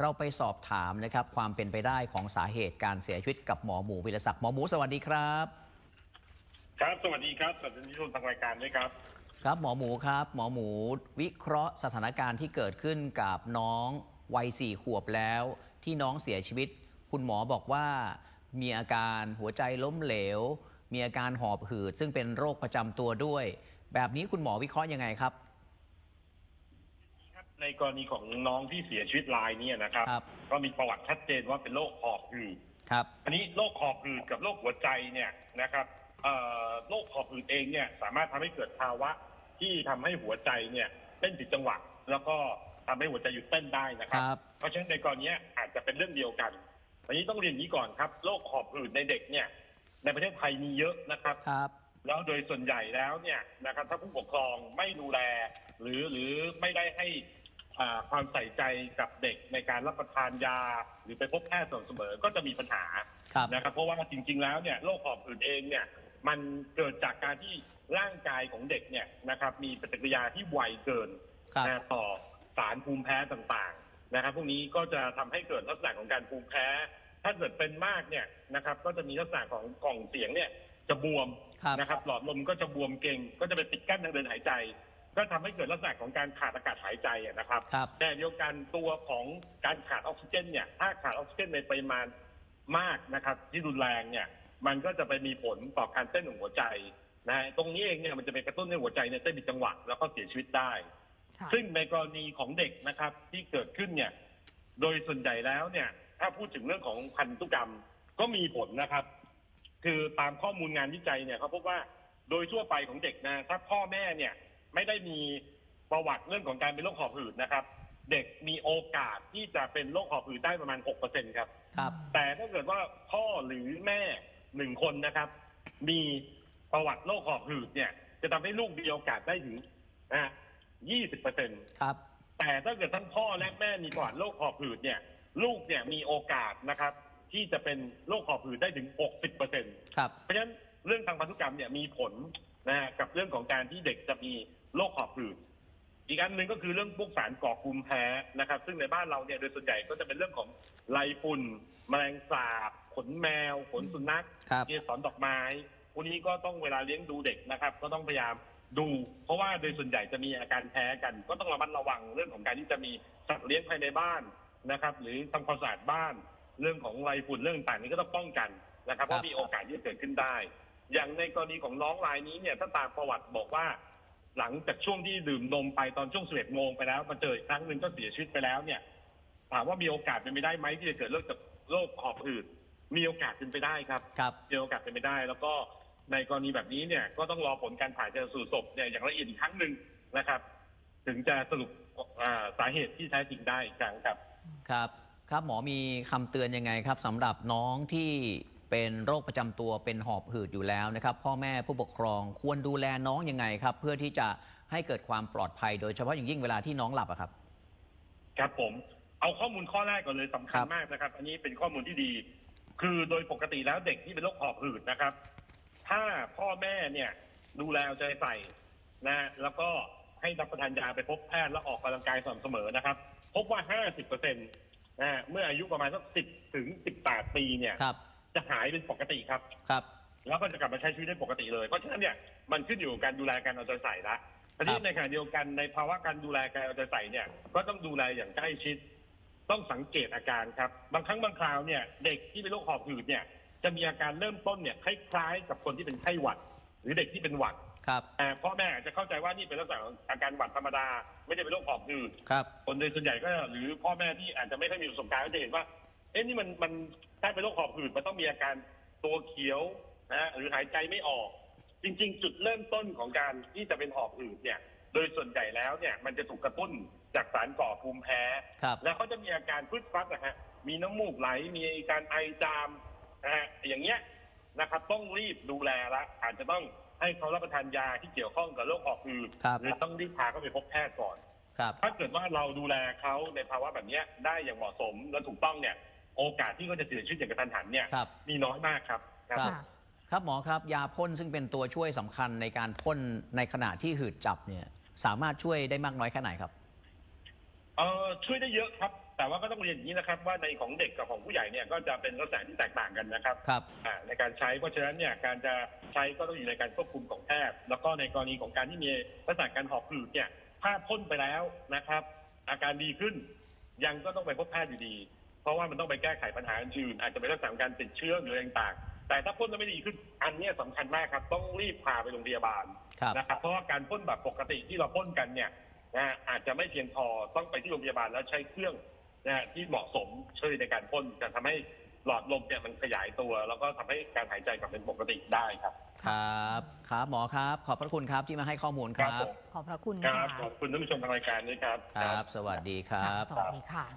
เราไปสอบถามนะครับความเป็นไปได้ของสาเหตุการเสียชีวิตกับหมอหมูวิรศักดิ์หมอหมูสวัสดีครับ ครับ สวัสดีครับสวัสดีผู้ชมทางรายการด้วยครับ ครับหมอหมูครับ หมอหมูวิเคราะห์สถานการณ์ที่เกิดขึ้นกับน้องวัยสี่ขวบแล้ว ที่น้องเสียชีวิต คุณหมอบอกว่ามีอาการหัวใจล้มเหลว มีอาการหอบหืด ซึ่งเป็นโรคประจำตัวด้วย แบบนี้คุณหมอวิเคราะห์ยังไงครับ ในกรณีของน้องที่เสียชีวิตรายเนี้นะครับ ครับ ก็มีประวัติชัดเจนว่าเป็นโรคหอบหืด ครับ อันนี้โรคหอบหืดกับโรคหัวใจเนี่ยนะครับเอ่อโรคหอบหืดเองเนี่ยสามารถทำให้เกิดภาวะที่ทำให้หัวใจเนี่ยเต้นผิดจังหวะแล้วก็ทำให้หัวใจหยุดเต้นได้นะคครับ รับ เพราะฉะนั้นในกรณีเนี้ยอาจจะเป็นเรื่องเดียวกันอันนี้ต้องเรียนอย่างนี้ก่อนครับโรคหอบหืดในเด็กเนี่ยในประเทศไทยมีเยอะนะครับ ครับ แล้วโดยส่วนใหญ่แล้วเนี่ยนะครับถ้าผู้ปกครองไม่ดูแล หรือหรือไม่ได้ให้อ่า ความใส่ใจกับเด็กในการรับประทานยา หรือไปพบแพทย์สม่ำเสมอก็จะมีปัญหาครับนะครับ เพราะว่าจริง ๆ แล้วเนี่ยโรคหอบหืดเองเนี่ยมันเกิดจากการที่ร่างกายของเด็กเนี่ยนะครับ มีปฏิกิริยาที่ไวเกินครับนะต่อสารภูมิแพ้ต่างๆนะครับ พวกนี้ก็จะทำให้เกิดลักษณะของการภูมิแพ้ ถ้าเกิดเป็นมากเนี่ยนะครับ ก็จะมีลักษณะของกล่องเสียงเนี่ยจะบวมครับนะครับ หลอดลมก็จะบวมเก่ง ก็จะไปปิดกั้นทางเดินหายใจ ก็ทำให้เกิดลักษณะของการขาดอากาศหายใจอะนะครับครับแต่เดียวกันตัวของการขาดออกซิเจนเนี่ยถ้าขาดออกซิเจนในปริมาณมากนะครับ ที่รุนแรงเนี่ยมันก็จะไปมีผลต่อการเต้นของหัวใจนะฮะตรงนี้เองเนี่ยมันจะไปกระตุ้นให้หัวใจเนี่ยเต้นผิดจังหวะแล้วก็เสียชีวิตได้ค่ะซึ่งในกรณีของเด็กนะครับที่เกิดขึ้นเนี่ย โดยส่วนใหญ่แล้วเนี่ย ถ้าพูดถึงเรื่องของพันธุกรรมก็มีผลนะครับ คือตามข้อมูลงานวิจัยเนี่ยเขาพบว่าโดยทั่วไปของเด็กนะถ้าพ่อแม่เนี่ย ไม่ได้มีประวัติเรื่องของการเป็นโรคหอบหืดนะครับ เด็กมีโอกาสที่จะเป็นโรคหอบหืดได้ประมาณ 6%ครับ ครับ แต่ถ้าเกิดว่าพ่อหรือแม่หนึ่งคนนะครับ มีประวัติโรคหอบหืดเนี่ย จะทำให้ลูกมีโอกาสได้ถึงนะ20%ครับ แต่ถ้าเกิดทั้งพ่อและแม่มีประวัติโรคหอบหืดเนี่ย ลูกเนี่ยมีโอกาสนะครับ ที่จะเป็นโรคหอบหืดได้ถึง 60%เครับพราะฉะนั้นเรื่องทางพันธุกรรมเนี่ยมีผล นะฮะกับเรื่องของการที่เด็กจะมีโรคหอบหืดอีกอันหนึ่งก็คือเรื่องพวกสารก่อภูมิแพ้นะครับ ซึ่งในบ้านเราเนี่ยโดยส่วนใหญ่ก็จะเป็นเรื่องของไรฝุ่นแมลงสาบ ขนแมว ขนสุนัขครับเกสรดอกไม้พวกนี้ก็ต้องเวลาเลี้ยงดูเด็กนะครับ ก็ต้องพยายามดู เพราะว่าโดยส่วนใหญ่จะมีอาการแพ้กัน ก็ต้องระมัดระวังเรื่องของการที่จะมีสัตว์เลี้ยงภายในบ้านนะครับ หรือทำความสะอาดบ้าน เรื่องของไรฝุ่นเรื่องต่างๆนี้ก็ต้องป้องกันนะครับเพครัราะบมีโอกาสที่จะเกิดขึ้นได้ อย่างในกรณีของน้องรายนี้เนี่ยถ้าตามประวัติบอกว่า หลังจากช่วงที่ดื่มนมไปตอนช่วง11โมงไปแล้วมาเจออีกครั้งหนึ่งก็เสียชีวิตไปแล้วเนี่ยถามว่ามีโอกาสเป็นไปได้ไหมที่จะเกิดโรคจากโรคหอบหืดมีโอกาสเป็นไปได้ครับครับมีโอกาสเป็นไปได้ แล้วก็ในกรณีแบบนี้เนี่ยก็ต้องรอผลการผ่าชนสูตรศพเนี่ยอย่างละเอียดอีกครั้งหนึ่งนะครับ ถึงจะสรุปอ่าสาเหตุที่แท้จริงได้อีกครั้งครับ ครับ ครับหมอมีคำเตือนยังไงครับสำหรับน้องที่ เป็นโรคประจำตัวเป็นหอบหืดอยู่แล้วนะครับ พ่อแม่ผู้ปกครองควรดูแลน้องยังไงครับ เพื่อที่จะให้เกิดความปลอดภัย โดยเฉพาะอย่างยิ่งเวลาที่น้องหลับอะครับ ครับผม เอาข้อมูลข้อแรกก่อนเลยสำคัคญรับมากนะครับ อันนี้เป็นข้อมูลที่ดี คือโดยปกติแล้วเด็กที่เป็นโรคหอบหืดนะครับ ถ้าพ่อแม่เนี่ย ดูแลเอาใจใส่นะแล้วก็ให้รับประทานยาไปพบแพทย์แล้วออกกำลังกายสม่ำเสมอนะครับ พบว่า 50เปอร์เซ็นต์นะเมื่ออายุประมาณสัก 10 ถึง 18 ปีเนี่ยครับ จะหายเป็นปกติครับ ครับ แล้วก็จะกลับมาใช้ชีวิตได้ปกติเลยเพราะฉะนั้นเนี่ยมันขึ้นอยู่กับการดูแลการเอาใจใส่ละทีนี้ครับในขณะเดียวกันในภาวะการดูแลการเอาใจใส่เนี่ย ก็ต้องดูแลอย่างใกล้ชิด ต้องสังเกตอาการครับ บางครั้งบางคราวเนี่ย เด็กที่เป็นโรคหอบหืดเนี่ย จะมีอาการเริ่มต้นเนี่ยคล้ายๆ กับคนที่เป็นไข้หวัด หรือเด็กที่เป็นหวัดครับแต่พ่อแม่อาจจะเข้าใจว่านี่เป็นลักษณะของอาการหวัดธรรมดา ไม่ได้เป็นโรคหอบหืดครับ คนโดยส่วนใหญ่ก็หรือพ่อแม่ที่อาจจะไม่ค่อยมีประสบการณ์ก็จะเห็นว่า เอ๊ะนี่มันมันถ้าเป็นโรคหอบหืดมันต้องมีอาการตัวเขียวนะฮะหรือหายใจไม่ออก จริง ๆ จุดเริ่มต้นของการที่จะเป็นหอบหืดเนี่ย โดยส่วนใหญ่แล้วเนี่ยมันจะถูกกระตุ้นจากสารก่อภูมิแพ้ ครับแล้วเขาจะมีอาการพืดฟัดนะฮะมีน้ำมูกไหลมีการไอจามนะฮะอย่างเงี้ยนะครับต้องรีบดูแลละอาจจะต้องให้เขารับประทานยาที่เกี่ยวข้องกับโรคหอบหืดครับ หรือต้องรีบพาเขาไปพบแพทย์ก่อน ครับ ถ้าเกิดว่าเราดูแลเขาในภาวะแบบเนี้ยได้อย่างเหมาะสมและถูกต้องเนี่ย โอกาสที่เขาจะเสียชีวิตอย่างกระทันหันเนี่ยครับมีน้อยมากครับครับค่ะครับหมอครับ ยาพ่นซึ่งเป็นตัวช่วยสำคัญในการพ่นในขณะที่หืดจับเนี่ยสามารถช่วยได้มากน้อยแค่ไหนครับ เออช่วยได้เยอะครับ แต่ว่าก็ต้องเรียนอย่างนี้นะครับ ว่าในของเด็กกับของผู้ใหญ่เนี่ยก็จะเป็นลักษณะที่แตกต่างกันนะครับครับ อ่าในการใช้เพราะฉะนั้นเนี่ยการจะใช้ก็ต้องอยู่ในการควบคุมของแพทย์แล้วก็ในกรณีของการที่มีลักษณะการหอบหืดเนี่ยถ้าพ่นไปแล้วนะครับ อาการดีขึ้น ยังก็ต้องไปพบแพทย์อยู่ดี เพราะว่ามันต้องไปแก้ไขปัญหาอื่นๆอาจจะเป็นลักษณะของการติดเชื้อหรืออะไรต่างๆแต่ถ้าพ่นแล้วไม่ดีขึ้นอันเนี้ยสำคัญมากครับ ต้องรีบพาไปโรงพยาบาลครับนะครับเพราะว่าการพ่นแบบปกติที่เราพ่นกันเนี่ยนะฮะอาจจะไม่เพียงพอต้องไปที่โรงพยาบาลแล้วใช้เครื่องนะฮะที่เหมาะสมช่วยในการพ่นจะทำให้หลอดลมเนี่ยมันขยายตัว แล้วก็ทำให้การหายใจกลับเป็นปกติได้ครับ ครับครับหมอครับ ขอบพระคุณครับที่มาให้ข้อมูลคครัรับบผมขอบพระคุณคค่ะรับขอบคุณท่านผู้ชมทางรายการด้วยครับครับ สวัสดีครับสวัสดีค่ะ